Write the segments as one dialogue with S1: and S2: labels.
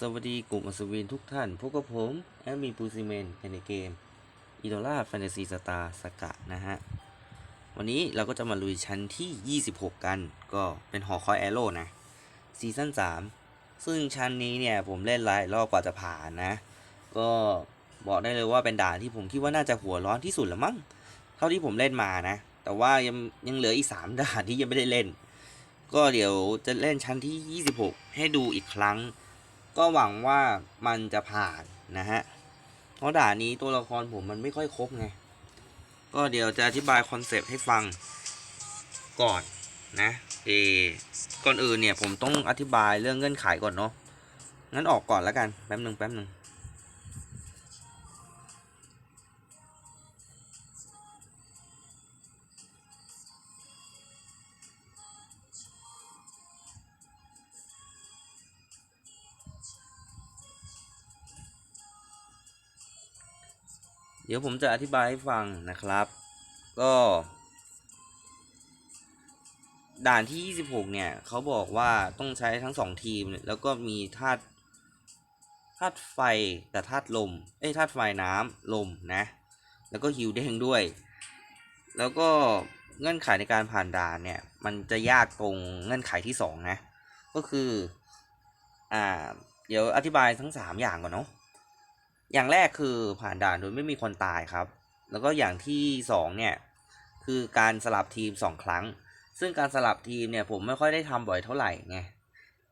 S1: สวัสดีกลุ่มอัศวินทุกท่านพบกับผมแอดมินปูซิเมนในเกมอีโดล่าแฟนตาซีสตาร์สกะนะฮะ วันนี้เราก็จะมาลุยชั้นที่ 26 กัน ก็เป็นหอคอยแอโร่นะซีซั่น3 ซึ่งชั้นนี้เนี่ยผมเล่นหลายรอบกว่าจะผ่านนะ ก็บอกได้เลยว่าเป็นด่านที่ผมคิดว่าน่าจะหัวร้อนที่สุดละมั้งเท่าที่ผมเล่นมานะ แต่ว่ายังยังเหลืออีก 3ด่านที่ยังไม่ได้เล่น ก็เดี๋ยวจะเล่นชั้นที่ 26 ให้ดูอีกครั้ง ก็หวังว่ามันจะผ่านนะฮะ เพราะด่านนี้ตัวละครผมมันไม่ค่อยครบไง ก็เดี๋ยวจะอธิบายคอนเซปต์ให้ฟังก่อนนะเออก่อนอื่นเนี่ยผมต้องอธิบายเรื่องเงื่อนไขก่อนเนาะ งั้นออกก่อนแล้วกัน แป๊บหนึ่งแป๊บหนึ่ง เดี๋ยวผมจะอธิบายให้ฟังนะครับ ก็ ด่านที่ 26 เนี่ยเขาบอกว่าต้องใช้ทั้งสองทีม แล้วก็มีธาตุธาตุไฟกับธาตุลม เอ้ยธาตุไฟน้ำลมนะ แล้วก็ฮิวเด้งด้วย แล้วก็เงื่อนไขในการผ่านด่านเนี่ย มันจะยากตรงเงื่อนไขที่สองนะ ก็คือ อ่า เดี๋ยวอธิบายทั้งสามอย่างก่อนเนาะ อย่างแรกคือผ่านด่านโดยไม่มีคนตายครับ แล้วก็อย่างที่สองเนี่ยคือการสลับทีมสองครั้ง ซึ่งการสลับทีมเนี่ยผมไม่ค่อยได้ทำบ่อยเท่าไหร่ไง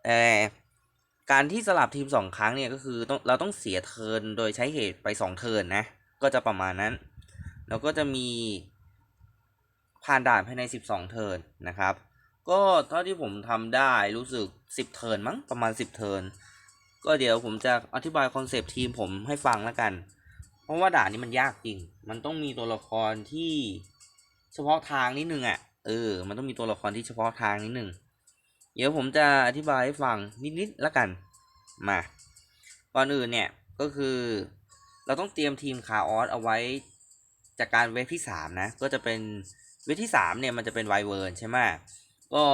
S1: แต่การที่สลับทีมสองครั้งเนี่ยก็คือต้องเราต้องเสียเทินโดยใช้เหตุไปสองเทินนะ ก็จะประมาณนั้น แล้วก็จะมีผ่านด่านภายในสิบสองเทินนะครับ ก็เท่าที่ผมทำได้รู้สึกสิบเทินมั้งประมาณสิบเทิน ก็เดี๋ยวผมจะอธิบายคอนเซปต์ทีมผมให้ฟังแล้วกัน เพราะว่าด่านนี้มันยากจริง มันต้องมีตัวละครที่เฉพาะทางนิดนึงอะ่ะ เออ มันต้องมีตัวละครที่เฉพาะทางนิดนึง เดี๋ยวผมจะอธิบายให้ฟังนิดๆแล้วกัน มา ก่อนอื่นเนี่ยก็คือเราต้องเตรียมทีมคาออสเอาไว้จากการเวฟที่สามนะ ก็จะเป็นเวฟที่สามเนี่ย มันจะเป็นไวเวิร์นใช่ไหมก็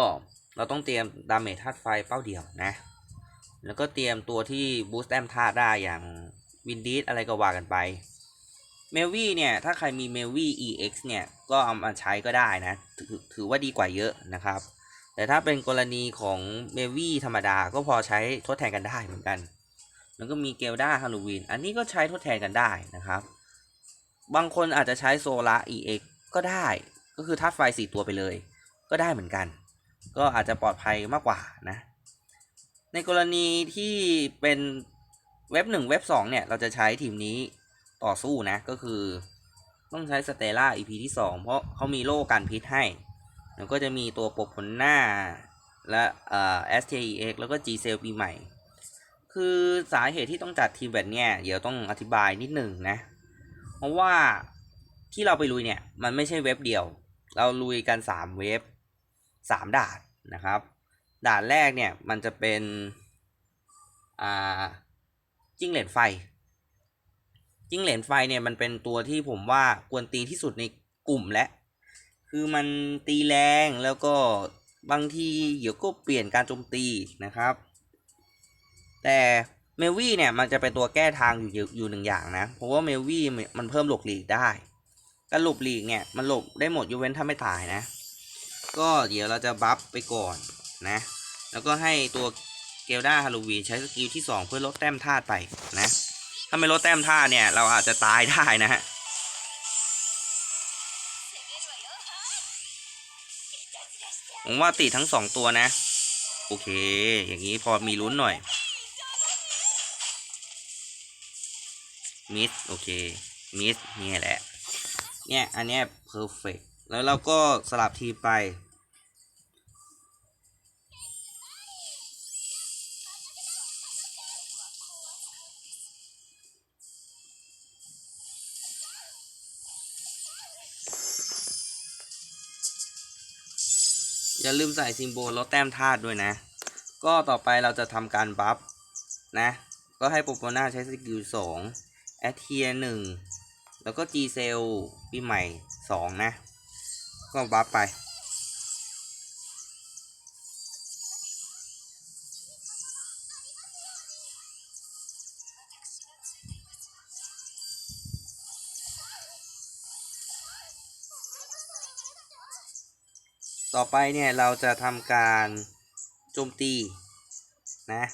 S1: เราต้องเตรียมดาเมจธาตุไฟเป้าเดียวนะ แล้วก็เตรียมตัวที่บูสต์แต้มธาตุได้อย่างวินดีสอะไรก็ว่ากันไปเมลวี่เนี่ย ถ้าใครมีเมลวี่ EX เนี่ย ก็เอามาใช้ก็ได้นะถถือว่าดีกว่าเยอะนะครับ แต่ถ้าเป็นกรณีของเมลวี่ธรรมดาก็พอใช้ทดแทนกันได้เหมือนกัน แล้วก็มีเกลดาฮาโลวีนอันนี้ก็ใช้ทดแทนกันได้นะครับ บางคนอาจจะใช้โซลา EX ก็ได้ ก็คือธาตุไฟสี่ตัวไปเลย ก็ได้เหมือนกัน ก็อาจจะปลอดภัยมากกว่านะ ในกรณีที่เป็นเว็บหนึ่งเว็บสองเนี่ย เราจะใช้ทีมนี้ต่อสู้นะ ก็คือต้องใช้สเตล่า EP ที่สองเพราะเขามีโล่กันพิษให้ แล้วก็จะมีตัวปกผลหน้า และเอ่อ STEX แล้วก็ G c e l ปีใหม่ คือสาเหตุที่ต้องจัดทีมแบบเนี้ยเดี๋ยวต้องอธิบายนิดหนึ่งนะ เพราะว่าที่เราไปลุยเนี่ย มันไม่ใช่เว็บเดียว เราลุยกันสามเว็บสามด่านนะครับ ด่านแรกเนี่ยมันจะเป็นอ่าจิ้งเหลนไฟ จิ้งเหลนไฟเนี่ยมันเป็นตัวที่ผมว่ากวนตีที่สุดในกลุ่มและ คือมันตีแรงแล้วก็บางทีเดี๋ยวก็เปลี่ยนการโจมตีนะครับ แต่เมลวี่เนี่ยมันจะเป็นตัวแก้ทางอยู่อยู่หนึ่งอย่างนะ เพราะว่าเมลวี่มันเพิ่มหลบหลีกได้การหลบหลีกเนี่ยมันหลบได้หมดยกเว้นถ้าไม่ตายนะ ก็เดี๋ยวเราจะบัฟไปก่อน นะ แล้วก็ให้ตัวเกลดาฮาโลวีนใช้สกิลที่ 2 เพื่อลดแต้มธาตุไปนะ ถ้าไม่ลดแต้มธาตุเนี่ย เราอาจจะตายได้นะฮะผมว่าติดทั้งสองตัวนะ โอเค อย่างนี้พอมีลุ้นหน่อย มิส โอเค มิส เนี่ยแหละ เนี่ย อันเนี้ยเพอร์เฟกแล้วเราก็สลับทีไป อย่าลืมใส่ซิมโบลลดแต้มธาตุด้วยนะ ก็ต่อไปเราจะทำการบัฟนะ ก็ให้โปโปนาใช้สกิลสองแอทเทียหนึ่งแล้วก็จีเซลปีใหม่สองนะ ก็บัฟไป ต่อไปเนี่ยเราจะทำการโจมตีนะ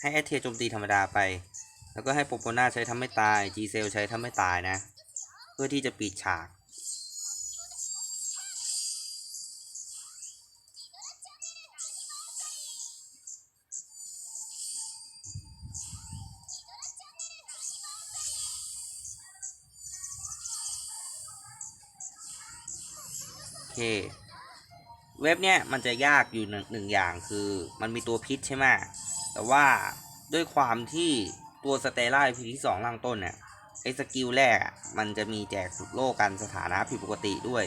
S1: ให้แอเทียโจมตีธรรมดาไป แล้วก็ให้โปโปนาใช้ทำไม่ตาย G เซลใช้ทำไม่ตายนะ เพื่อที่จะปิดฉากโอเค เว็บเนี่ยมันจะยากอยู่หนึ่งหนึ่งอย่างคือมันมีตัวพิษใช่ไหมแต่ว่าด้วยความที่ตัวสเตล่าพีที่สองล่างต้นเนี่ยไอ้สกิลแรกอะมันจะมีแจกสุดโลกกันสถานะผิดปกติด้วย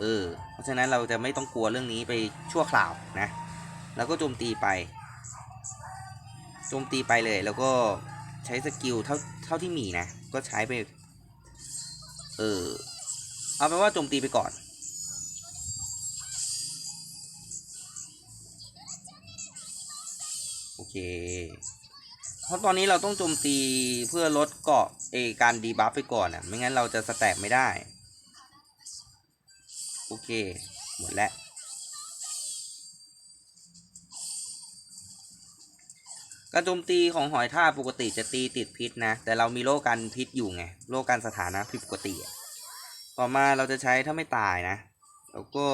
S1: เออ เพราะฉะนั้นเราจะไม่ต้องกลัวเรื่องนี้ไปชั่วคราวนะ แล้วก็โจมตีไป โจมตีไปเลย แล้วก็ใช้สกิลเท่าเท่าที่มีนะ ก็ใช้ไป เออ เอาเป็นว่าโจมตีไปก่อน เคเพราะตอนนี้เราต้องโจมตีเพื่อลดเกาะเอการดีบัฟไปก่อนอะ ไม่งั้นเราจะสแต็กไม่ได้ โอเค หมดแล้ว การโจมตีของหอยท่าปกติจะตีติดพิษนะ แต่เรามีโรคกันพิษอยู่ไงโรคกันสถานะผิดปกติ ต่อมาเราจะใช้ถ้าไม่ตายนะ แล้วก็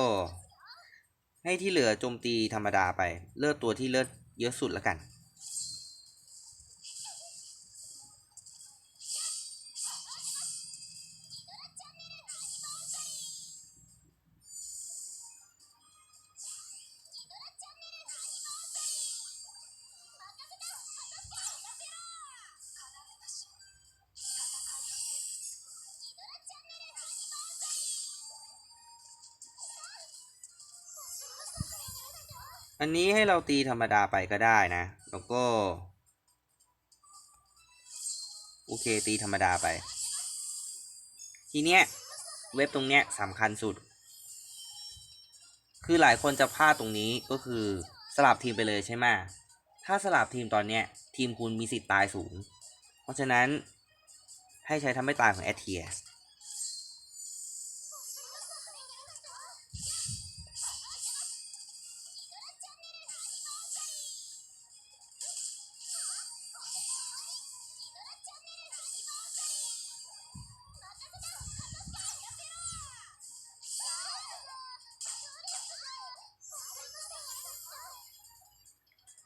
S1: ให้ที่เหลือโจมตีธรรมดาไป เลือกตัวที่เลือด เยอะสุดละกัน อันนี้ให้เราตีธรรมดาไปก็ได้นะ แล้วก็ โอเคตีธรรมดาไป ทีเนี้ยเว็บตรงเนี้ยสำคัญสุด คือหลายคนจะพลาดตรงนี้ก็คือสลับทีมไปเลยใช่ไหมถ้าสลับทีมตอนเนี้ยทีมคุณมีสิทธิ์ตายสูง เพราะฉะนั้นให้ใช้ทำไม่ตายของแอทเทีย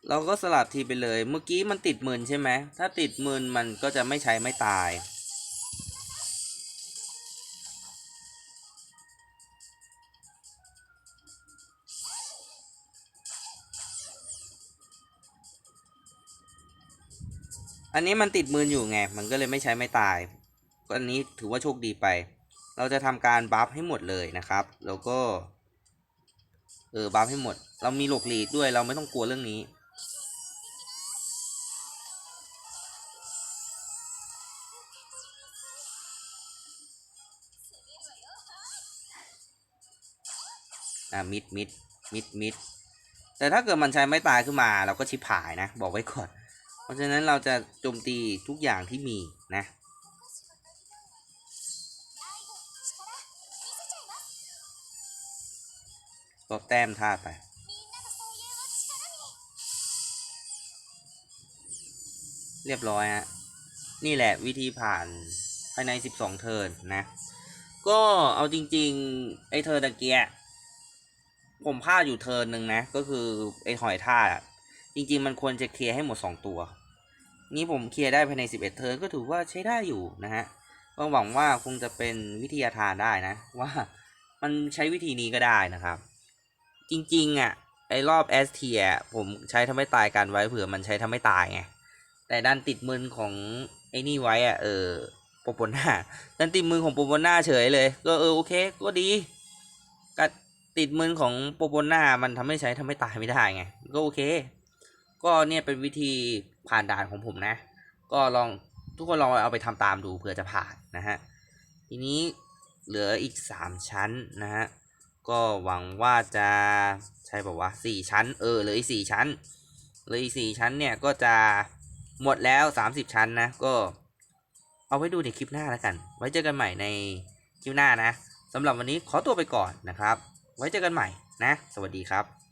S1: เราก็สลับทีไปเลย เมื่อกี้มันติดหมื่นใช่ไหม ถ้าติดหมื่นมันก็จะไม่ใช้ไม่ตาย อันนี้มันติดมืออยู่ไง มันก็เลยไม่ใช้ไม่ตาย ก็อันนี้ถือว่าโชคดีไป เราจะทำการบัฟให้หมดเลยนะครับ แล้วก็ เออบัฟให้หมด เรามีหลกหลีกด้วย เราไม่ต้องกลัวเรื่องนี้ อ่ามิดมิดมิดมิดแต่ถ้าเกิดมันใช้ไม่ตายขึ้นมา เราก็ชิบหายนะ บอกไว้ก่อน เพราะฉะนั้นเราจะโจมตีทุกอย่างที่มีนะลดแต้มท่าไปเรียบร้อยฮะ นี่แหละวิธีผ่านภายใน 12 เทิร์นนะ ก็เอาจริง ๆ ไอ้เทิร์นตะเกีย ผมพลาดอยู่เทิร์นหนึ่งนะ ก็คือไอ้หอยทาจริง ๆ มันควรจะเคลียร์ให้หมด 2 ตัว นี่ผมเคลียร์ได้ภายใน 11 เทิร์นก็ถือว่าใช้ได้อยู่นะฮะก็หวังว่าคงจะเป็นวิทยาทานได้นะ ว่ามันใช้วิธีนี้ก็ได้นะครับ จริง ๆอะไอ้รอบ S อ t อะผมใช้ทำให้ตายกันไว้เผื่อมันใช้ทำให้ตายไงแต่ดันติดมือของไอ้นี่ไว้อะเออโปโปน่าดันติดมือของโปโปน่าเฉยเลย ก็เออโอเคก็ดีกั ติดมือของโปโปน่ามันทำให้ใช้ทำให้ตายไม่ได้ไง ก็โอเค ก็เนี่ยเป็นวิธีผ่านด่านของผมนะ ก็ลองทุกคนลองเอาไปทำตามดูเผื่อจะผ่านนะฮะ ทีนี้เหลืออีกสามชั้นนะฮะ ก็หวังว่าจะใช่ป่าวะสี่ชั้น เออเหลืออีกสี่ชั้นเหลืออีกสี่ชั้นเนี่ยก็จะหมดแล้วสามสิบชั้นนะก็เอาไว้ดูในคลิปหน้าแล้วกัน ไว้เจอกันใหม่ในคลิปหน้านะสำหรับวันนี้ขอตัวไปก่อนนะครับ ไว้เจอกันใหม่นะ สวัสดีครับ